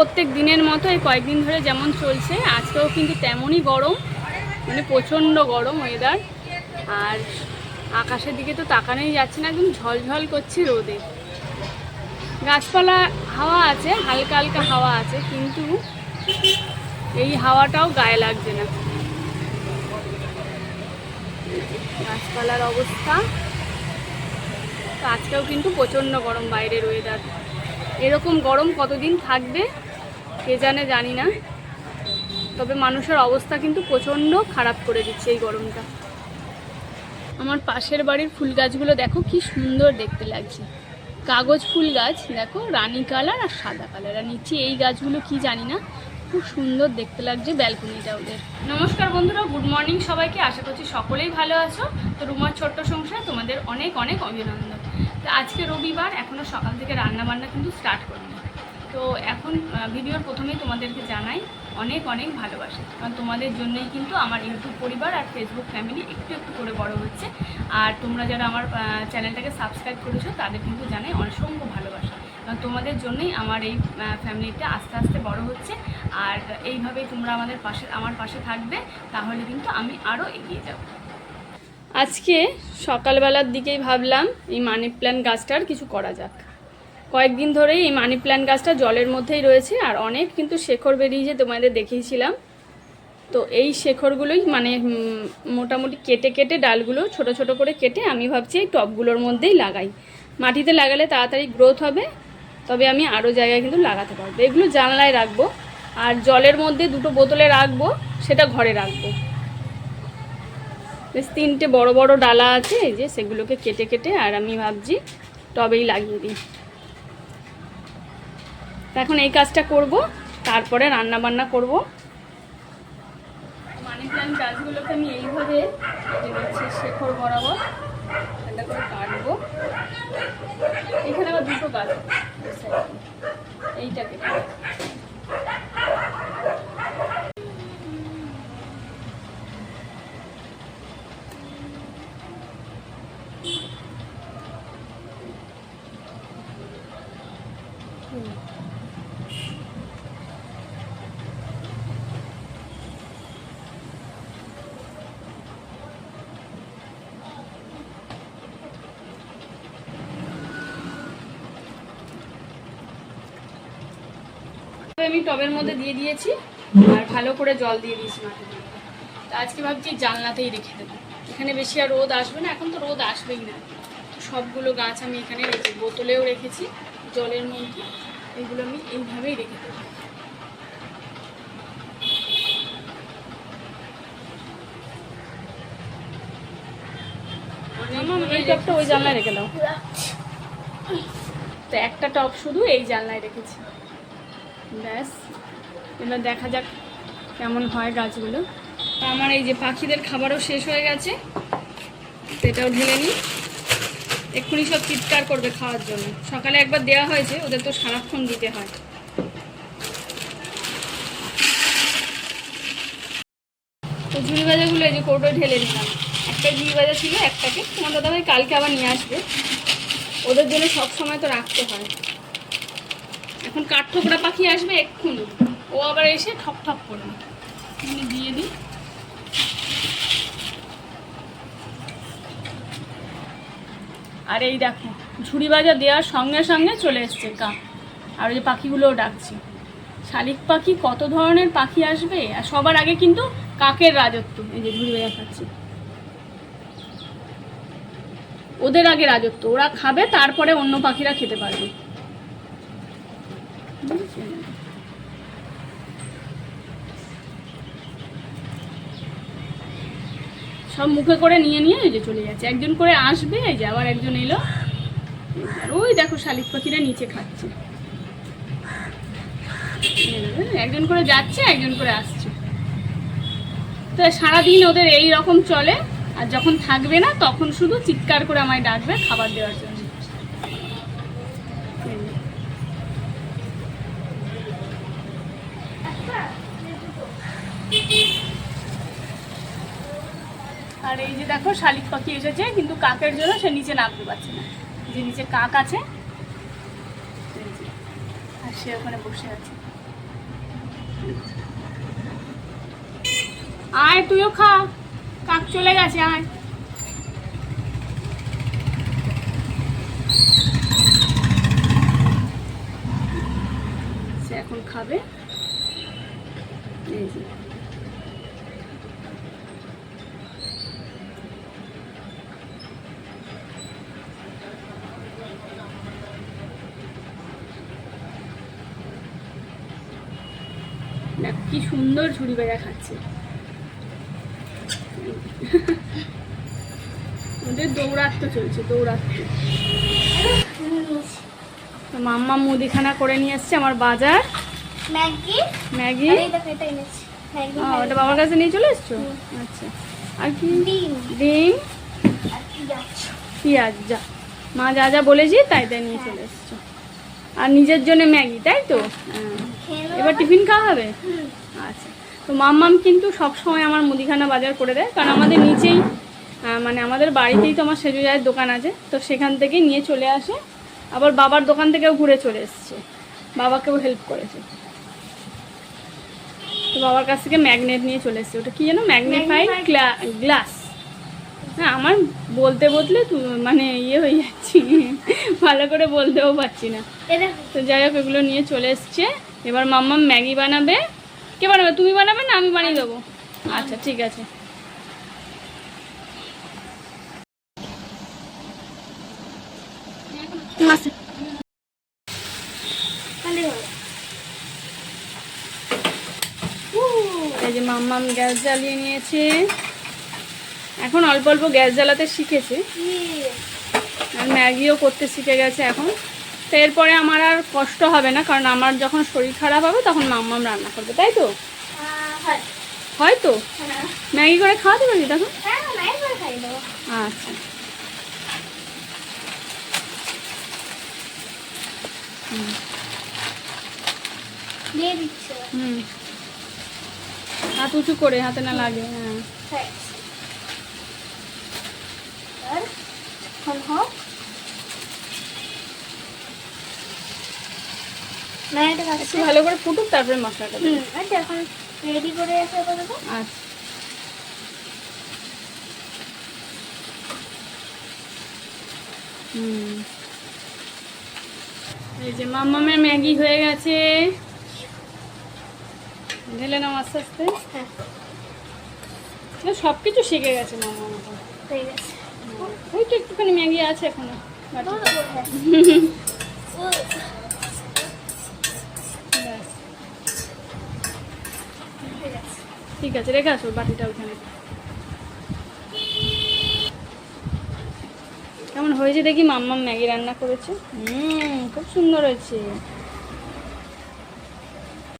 প্রত্যেক দিনের মতো এই কয়েকদিন ধরে যেমন চলছে, আজকেও কিন্তু তেমনই গরম মানে প্রচণ্ড গরম ওয়েদার আর আকাশের দিকে তো তাকানোই যাচ্ছে না, একদম ঝলঝল করছে রোদে। গাছপালা হাওয়া আছে, হালকা হালকা হাওয়া আছে, কিন্তু এই হাওয়াটাও গায়ে লাগছে না। গাছপালার অবস্থা। আজকেও কিন্তু প্রচণ্ড গরম বাইরের ওয়েদার এরকম গরম কতদিন থাকবে? কে জানে, জানি না। তবে মানুষের অবস্থা কিন্তু প্রচণ্ড খারাপ করে দিচ্ছে এই গরমটা। আমার পাশের বাড়ির ফুল গাছগুলো দেখো, কি সুন্দর দেখতে লাগছে। কাগজ ফুল গাছ, দেখো, রানী কালার আর সাদা কালার। আর নিচে এই গাছগুলো কি জানি না, খুব সুন্দর দেখতে লাগছে ব্যালকনিটা ওদের। নমস্কার বন্ধুরা, গুড মর্নিং সবাইকে। আশা করছি সকলেই ভালো আছো। তো রুমার ছোট্ট সংসার তোমাদের অনেক অনেক অভিনন্দন। তো আজকে রবিবার এখনও সকাল থেকে রান্না বান্না কিন্তু স্টার্ট করিনি। তো এখন ভিডিওর প্রথমেই তোমাদেরকে জানাই অনেক অনেক ভালোবাসা। কারণ তোমাদের জন্যই কিন্তু আমার ইউটিউব পরিবার আর ফেসবুক ফ্যামিলি একটু একটু করে বড় হচ্ছে। আর তোমরা যারা আমার চ্যানেলটাকে সাবস্ক্রাইব করেছ, তাদের কিন্তু জানাই অসংখ্য ভালোবাসা। কারণ তোমাদের জন্যই আমার এই ফ্যামিলিটা আস্তে আস্তে বড় হচ্ছে। আর এইভাবেই তোমরা আমাদের পাশে, আমার পাশে থাকবে। তাহলে কিন্তু আমি আরও এগিয়ে যাব। আজকে সকালবেলার দিকেই ভাবলাম এই মানি প্ল্যান্ট গাছটার কিছু করা যাক। কয়েকদিন ধরেই এই মানি প্ল্যান্ট গাছটা জলের মধ্যেই রয়েছে আর অনেক কিন্তু শেকড় বেরিয়েছে তোমাদের দেখিয়েছিলাম। তো এই শেকড়গুলোই মানে মোটামুটি কেটে কেটে ডালগুলো ছোট ছোট করে কেটে আমি ভাবছি এই টবগুলোর মধ্যেই লাগাই। মাটিতে লাগালে তাড়াতাড়ি গ্রোথ হবে, তবে আমি আরও জায়গায় কিন্তু লাগাতে পারব। এগুলো জানলায় রাখব আর জলের মধ্যে দুটো বোতলে রাখব, সেটা ঘরে রাখব। বেশ তিনটে বড় বড় ডালা আছে যে সেগুলোকে কেটে কেটে আর আমি ভাবছি টবেই লাগিয়ে দিই। তা এখন এই কাজটা করব তারপরে রান্না বান্না করব। মানি প্ল্যান্ট গাছগুলোকে আমি এইভাবে শেখর বরাবর। এটা করে কাটবো। এখানে আবার দুটো গাছ আছে, আমি টবের মধ্যে দিয়ে দিয়েছি। আর ভালো করে জল দিয়ে দিয়েছি মাটিতে তো আজকে ভাবছি জানলাতেই রেখে দেবো। এখানে বেশি আর রোদ আসবে না, এখন তো রোদ আসবেই না। সবগুলো গাছ আমি এখানে রেখেছি বোতলেও রেখেছি, জলের মধ্যে। এগুলো আমি এইভাবেই রেখে দেবো। ওই জানলায় রেখে দাও। তো একটা টব শুধু এই জানলায় রেখেছি। ব্যাস, এবার দেখা যাক কেমন হয় গাছগুলো। আমার এই যে পাখিদের খাবারও শেষ হয়ে গেছে, সেটাও ঢেলে নিই। এক্ষুনি সব চিৎকার করবে খাওয়ার জন্য। সকালে একবার দেওয়া হয়েছে, ওদের তো সারাক্ষণ দিতে হয়। তো ঝুড়ি ভাজাগুলো এই যে কৌটোয় ঢেলে দিলাম একটা ঝুড়ি ভাজা ছিল, একটাকে। তোমার দাদাভাই কালকে আবার নিয়ে আসবে। ওদের জন্য সব সময় তো রাখতে হয়। এখন কাঠঠোকরা পাখি আসবে এক্ষুনি। ও আবার এসে ঠক ঠক করবে। এখানে দিয়ে দিই। আর এই দেখো, ঝুড়ি বাজা দেওয়ার সঙ্গে সঙ্গে চলে এসছে কা আর ওই যে পাখিগুলোও ডাকছে। শালিক পাখি কত ধরনের পাখি আসবে? আর সবার আগে কিন্তু কাকের রাজত্ব। এই যে ঝুড়ি বাজা খাচ্ছে। ওদের আগে রাজত্ব। ওরা খাবে, তারপরে অন্য পাখিরা খেতে পারবে। সব মুখে করে নিয়ে নিয়ে এই যে চলে যাচ্ছে। একজন করে আসবে, এই যে আবার একজন এলো। ওই দেখো শালিক পাখিরা নিচে খাচ্ছে। একজন করে যাচ্ছে, একজন করে আসছে। তো সারাদিন ওদের এই রকম চলে, আর যখন থাকবে না, তখন শুধু চিৎকার করে আমায় ডাকবে, খাবার দেওয়ার জন্য। আর এই যে দেখো, শালিক পাখি এসেছে, কিন্তু কাকের জন্য সে নিচে নামতে পারছে না। যে নিচে কাক আছে আর সে ওখানে বসে আছে। আয়, তুইও খা। কাক চলে গেছে, আয়। সে এখন খাবে। এই যে কি সুন্দর ঝুড়ি বেড়া খাচ্ছে। ওদের দৌড়াত্ম চলছে দৌড়াত্ম মাম্মা মুদিখানা করে নিয়ে এসছে আমার বাজার। ম্যাগি? ম্যাগি? ওটা বাবার কাছে নিয়ে চলে এসছো? আচ্ছা। আর কি? ডিম। পেঁয়াজ পেঁয়াজ যা। মা যা যা বলেছি তাই তাই নিয়ে চলে এসছো। আর নিজের জন্য ম্যাগি তাই তো? হ্যাঁ। এবার টিফিন খাওয়া হবে? আচ্ছা। তো মাম্মাম কিন্তু সব সময় আমার মুদিখানা বাজার করে দেয়। কারণ আমাদের নিচেই মানে আমাদের বাড়িতেই তো আমার সেজু জায়ের দোকান আছে। তো সেখান থেকে নিয়ে চলে আসে। আবার বাবার দোকান থেকেও ঘুরে চলে এসছে। বাবাকেও হেল্প করেছে। তো বাবার কাছ থেকে ম্যাগনেট নিয়ে চলে এসছে। ওটা কি যেন? ম্যাগনিফাইড গ্লাস হ্যাঁ আমার বলতে বলতে মানে ইয়ে হয়ে যাচ্ছি। ভালো করে বলতেও পারছি না। তো যাই হোক এগুলো নিয়ে চলে এসছে। এবার মাম্মা ম্যাগি বানাবে। কে বানাবে? তুমি বানাবে না আমি বানিয়ে দেবো? আচ্ছা ঠিক আছে। মাছে এই যে মাম্মাম গ্যাস জ্বালিয়ে নিয়েছে। এখন অল্প অল্প গ্যাস জ্বালাতে শিখেছে। আর ম্যাগিও করতে শিখে গেছে এখন। তো এরপরে আমার আর কষ্ট হবে না কারণ আমার যখন শরীর খারাপ হবে তখন মাম্মাম রান্না করবে তাই তো? হয় হয়তো হ্যাঁ ম্যাগি করে খাওয়াতে পারবি তখন? আচ্ছা। হুম। হাত উঁচু করে হাতে না লাগে হ্যাঁ হ্যাঁ আর এখন হোক না এটা একটু ভালো করে ফুটুক তারপরে মশলাটা হুম আচ্ছা এখন রেডি করে আচ্ছা। হুম। এই যে মাম্মামের ম্যাগি হয়ে গেছে। ঢেলে নাও আস্তে আস্তে। হ্যাঁ। সব কিছু শিখে গেছে মাম্মা হয়ে গেছে। ওই তো একটুখানি ম্যাগি আছে এখনও। ঠিক আছে রেখে আসো বাটিটা ওখানে কেমন হয়েছে দেখি? মাম্মা ম্যাগি রান্না করেছে। হুম খুব সুন্দর হয়েছে।